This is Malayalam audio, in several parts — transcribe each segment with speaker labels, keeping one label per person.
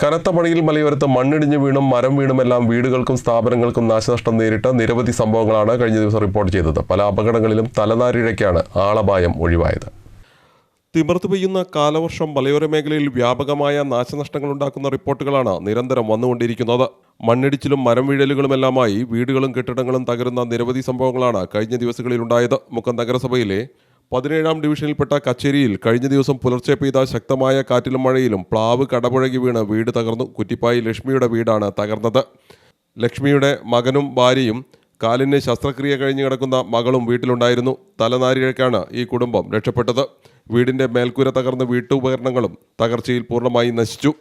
Speaker 1: കനത്ത മഴയിൽ മലയോരത്ത് മണ്ണിടിഞ്ഞ് വീണും മരം വീണുമെല്ലാം വീടുകൾക്കും സ്ഥാപനങ്ങൾക്കും നാശനഷ്ടം നേരിട്ട നിരവധി സംഭവങ്ങളാണ് കഴിഞ്ഞ ദിവസം റിപ്പോർട്ട് ചെയ്തത്. പല അപകടങ്ങളിലും തലനാരിഴയ്ക്കാണ് ആളപായം ഒഴിവായത്. തിമർത്തു പെയ്യുന്ന കാലവർഷം മലയോര മേഖലയിൽ വ്യാപകമായ നാശനഷ്ടങ്ങൾ ഉണ്ടാക്കുന്ന റിപ്പോർട്ടുകളാണ് നിരന്തരം വന്നുകൊണ്ടിരിക്കുന്നത്. മണ്ണിടിച്ചിലും മരം വീഴലുകളുമെല്ലാമായി വീടുകളും കെട്ടിടങ്ങളും തകരുന്ന നിരവധി സംഭവങ്ങളാണ് കഴിഞ്ഞ ദിവസങ്ങളിലുണ്ടായത്. മുക്കം നഗരസഭയിലെ പതിനേഴാം ഡിവിഷനിൽപ്പെട്ട കച്ചേരിയിൽ കഴിഞ്ഞ ദിവസം പുലർച്ചെ പെയ്ത ശക്തമായ കാറ്റിലും മഴയിലും പ്ലാവ് കടപുഴകി വീണ് വീട് തകർന്നു. കുറ്റിപ്പായി ലക്ഷ്മിയുടെ വീടാണ് തകർന്നത്. ലക്ഷ്മിയുടെ മകനും ഭാര്യയും കാലിന് ശസ്ത്രക്രിയ കഴിഞ്ഞ് കിടക്കുന്ന മകളും വീട്ടിലുണ്ടായിരുന്നു. തലനാരിഴക്കാണ് ഈ കുടുംബം രക്ഷപ്പെട്ടത്. വീടിന്റെ മേൽക്കൂര തകർന്ന വീട്ടുപകരണങ്ങളും തകർച്ചയിൽ പൂർണമായി നശിച്ചു.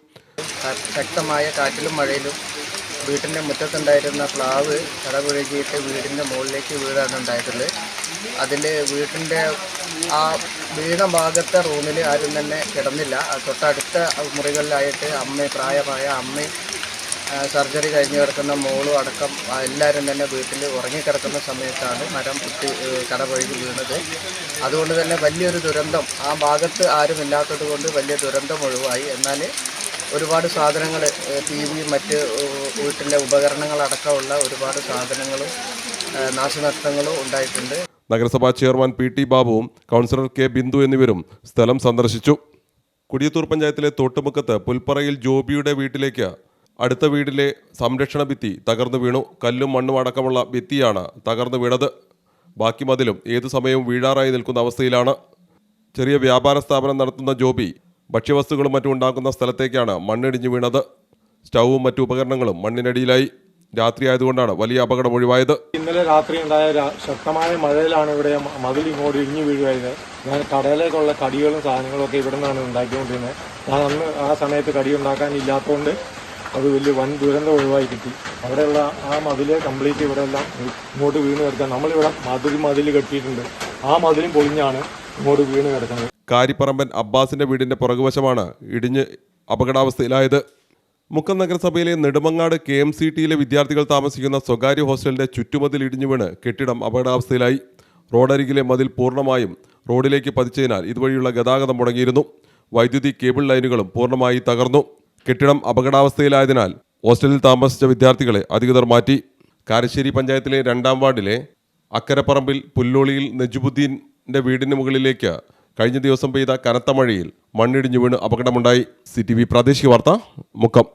Speaker 2: ശക്തമായ കാറ്റിലും മഴയിലും വീട്ടിന്റെ മുറ്റത്തുണ്ടായിരുന്ന പ്ലാവ് കടപുഴകിയിട്ട് വീടിന്റെ മുകളിലേക്ക് വീഴാണ് ഉണ്ടായിട്ടുള്ളത് അതിൽ വീട്ടിന്റെ ആ വീണ ഭാഗത്തെ റൂമിൽ ആരും തന്നെ കിടന്നില്ല. തൊട്ടടുത്ത മുറികളിലായിട്ട് അമ്മ പ്രായമായ അമ്മയും സർജറി കഴിഞ്ഞ് കിടക്കുന്ന മോളും അടക്കം എല്ലാവരും തന്നെ വീട്ടിൽ ഉറങ്ങിക്കിടക്കുന്ന സമയത്താണ് മരം കുത്തി കടപൊഴുകി വീണത്. അതുകൊണ്ട് തന്നെ വലിയൊരു ദുരന്തം. ആ ഭാഗത്ത് ആരും ഇല്ലാത്തത് കൊണ്ട് വലിയ ദുരന്തം ഒഴിവായി. എന്നാൽ ഒരുപാട് സാധനങ്ങൾ ടി വി മറ്റ് വീട്ടിലെ ഉപകരണങ്ങളടക്കമുള്ള ഒരുപാട് സാധനങ്ങളും നാശനഷ്ടങ്ങളും ഉണ്ടായിട്ടുണ്ട്.
Speaker 1: നഗരസഭാ ചെയർമാൻ പി ടി ബാബുവും കൗൺസിലർ കെ ബിന്ദു എന്നിവരും സ്ഥലം സന്ദർശിച്ചു. കുടിയത്തൂർ പഞ്ചായത്തിലെ തോട്ടുമുക്കത്ത് പുൽപ്പറയിൽ ജോബിയുടെ വീട്ടിലേക്ക് അടുത്ത വീടിലെ സംരക്ഷണ ഭിത്തി തകർന്നു വീണു. കല്ലും മണ്ണും അടക്കമുള്ള ഭിത്തിയാണ് തകർന്നു വീണത്. ബാക്കി മതിലും ഏതു സമയവും വീഴാറായി നിൽക്കുന്ന അവസ്ഥയിലാണ്. ചെറിയ വ്യാപാര സ്ഥാപനം നടത്തുന്ന ജോബി ഭക്ഷ്യവസ്തുക്കളും മറ്റും ഉണ്ടാക്കുന്ന സ്ഥലത്തേക്കാണ് മണ്ണിടിഞ്ഞു വീണത്. സ്റ്റൗവും മറ്റു ഉപകരണങ്ങളും മണ്ണിനടിയിലായി. രാത്രി ആയതുകൊണ്ടാണ് വലിയ അപകടം ഒഴിവായത്.
Speaker 3: ഇന്നലെ രാത്രി ഉണ്ടായ ശക്തമായ മഴയിലാണ് ഇവിടെ മതിൽ ഇങ്ങോട്ട് ഇടിഞ്ഞു വീഴുമായത് ഞാൻ കടയിലേക്കുള്ള കടികളും സാധനങ്ങളും ഒക്കെ ഇവിടെ നിന്നാണ് ഉണ്ടാക്കിക്കൊണ്ടിരുന്നത്. ഞാൻ അന്ന് ആ സമയത്ത് കടി ഉണ്ടാക്കാൻ ഇല്ലാത്തതുകൊണ്ട് അത് വലിയ വൻ ദുരന്തം ഒഴിവായി കിട്ടി. അവിടെയുള്ള ആ മതിൽ കംപ്ലീറ്റ് ഇവിടെ എല്ലാം ഇങ്ങോട്ട് വീണ് കിടക്കാൻ. നമ്മളിവിടെ മതിൽ മതിൽ കെട്ടിയിട്ടുണ്ട്. ആ മതിലും പൊളിഞ്ഞാണ് ഇങ്ങോട്ട് വീണ് കിടക്കുന്നത്.
Speaker 1: കാരിപ്പറമ്പൻ അബ്ബാസിന്റെ വീടിന്റെ പുറകുവശമാണ് ഇടിഞ്ഞ് അപകടാവസ്ഥയിലായത്. മുക്കം നഗരസഭയിലെ നെടുമങ്ങാട് കെ എം സി ടിയിലെ വിദ്യാർത്ഥികൾ താമസിക്കുന്ന സ്വകാര്യ ഹോസ്റ്റലിന്റെ ചുറ്റുമതിൽ ഇടിഞ്ഞു വീണ് കെട്ടിടം അപകടാവസ്ഥയിലായി. റോഡരികിലെ മതിൽ പൂർണമായും റോഡിലേക്ക് പതിച്ചതിനാൽ ഇതുവഴിയുള്ള ഗതാഗതം മുടങ്ങിയിരുന്നു. വൈദ്യുതി കേബിൾ ലൈനുകളും പൂർണമായി തകർന്നു. കെട്ടിടം അപകടാവസ്ഥയിലായതിനാൽ ഹോസ്റ്റലിൽ താമസിച്ച വിദ്യാർത്ഥികളെ അധികൃതർ മാറ്റി. കാരശ്ശേരി പഞ്ചായത്തിലെ രണ്ടാം വാർഡിലെ അക്കരപ്പറമ്പിൽ പുല്ലോളിയിൽ നജുബുദ്ദീന്റെ വീടിന് മുകളിലേക്ക് കഴിഞ്ഞ ദിവസം പെയ്ത കനത്ത മഴയിൽ മണ്ണിടിഞ്ഞു വീണ് അപകടമുണ്ടായി. സി ടി വി പ്രാദേശിക വാർത്ത മുക്കം.